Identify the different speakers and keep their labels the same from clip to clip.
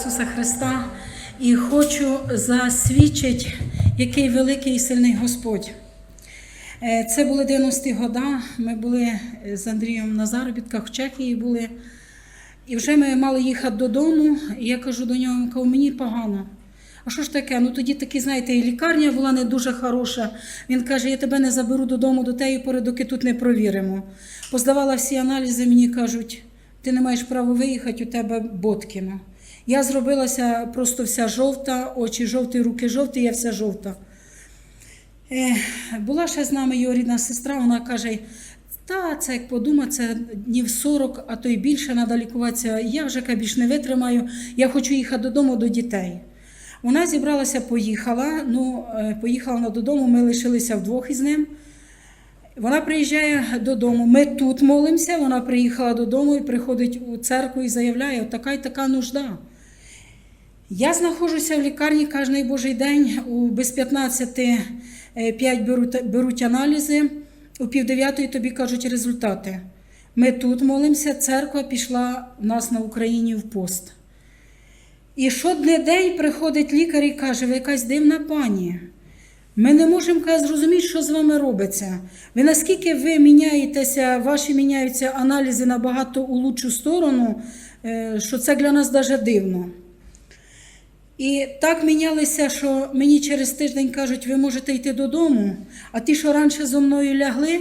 Speaker 1: Ісуса Христа і хочу засвідчити, який великий і сильний Господь. Е, Це були 90-ті года. Ми були з Андрієм на заробітках в Чехії були. І вже ми мали їхати додому. І я кажу до нього, кажу, мені погано. А що ж таке? Ну тоді таки, знаєте, і лікарня була не дуже хороша. Він каже: я тебе не заберу додому до тієї пори, доки тут не провіримо. Поздавала всі аналізи, мені кажуть, ти не маєш права виїхати, у тебе Боткіно. Я зробилася просто вся жовта, очі жовті, руки жовті, я вся жовта. Е, була ще з нами його рідна сестра, вона каже: та це як подумати, це днів 40, а то й більше треба лікуватися. Я вже більш не витримаю, я хочу їхати додому до дітей. Вона зібралася, поїхала. Ну, е, поїхала вона додому, ми лишилися вдвох із ним. Вона приїжджає додому. Ми тут молимося. Вона приїхала додому і приходить у церкву і заявляє, така й така нужда. Я знаходжуся в лікарні кожен божий день. У без 15 е, 5 беруть, беруть аналізи, у пів дев'ятої тобі кажуть результати. Ми тут молимося, церква пішла в нас на Україні в пост. І день приходить лікар і каже, ви якась дивна пані. Ми не можемо каже, зрозуміти, що з вами робиться. Ви наскільки ви міняєтеся, ваші міняються аналізи набагато у лучшу сторону, е, що це для нас даже дивно. І так мінялися, що мені через тиждень кажуть, ви можете йти додому, а ті, що раніше зо мною лягли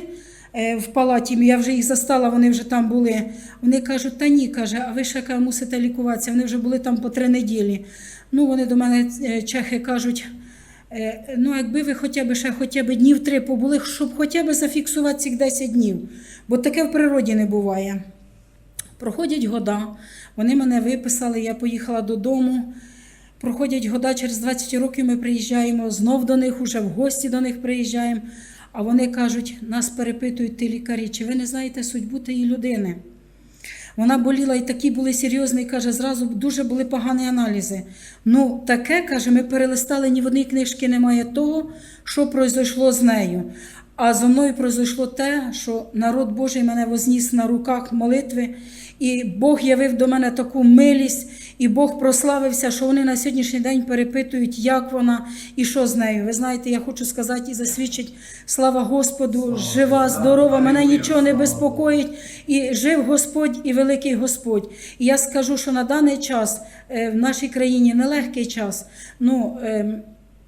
Speaker 1: е, в палаті, я вже їх застала, вони вже там були. Вони кажуть, та ні, каже, а ви ще каже, мусите лікуватися. Вони вже були там по три неділі. Ну, вони до мене, е, чехи, кажуть. Е, Ну, якби ви хоча б ще хоча б днів три побули, щоб хоча б зафіксувати цих 10 днів, бо таке в природі не буває. Проходять года, вони мене виписали, я поїхала додому. Проходять года, через 20 років ми приїжджаємо знов до них, уже в гості до них приїжджаємо. А вони кажуть, нас перепитують ті лікарі, чи ви не знаєте судьбу тієї людини? Вона боліла і такі були серйозні, і каже, зразу дуже були погані аналізи. Ну, таке, каже, ми перелистали, ні в одній книжці немає того, що пройшло з нею. А зо мною пройшло те, що народ Божий мене возніс на руках молитви, і Бог явив до мене таку милість, і Бог прославився, що вони на сьогоднішній день перепитують, як вона і що з нею. Ви знаєте, я хочу сказати і засвідчить, слава Господу, жива, здорова, мене нічого не безпокоїть, і жив Господь і великий Господь. І я скажу, що на даний час е, в нашій країні нелегкий час. Ну, ем,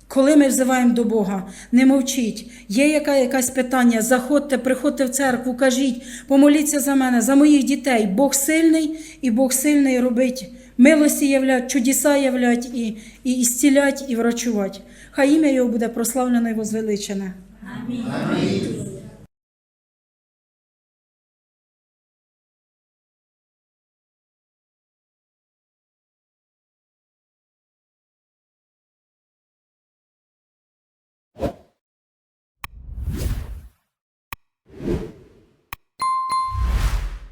Speaker 1: коли ми взиваємо до Бога, не мовчіть. Є яка, якась питання, заходьте, приходьте в церкву, кажіть, помоліться за мене, за моїх дітей. Бог сильний і Бог сильний робить милості являть, чудеса являть і, і, і зцілять, і врачувати. Хай ім'я його буде прославлено і возвеличене.
Speaker 2: Амінь.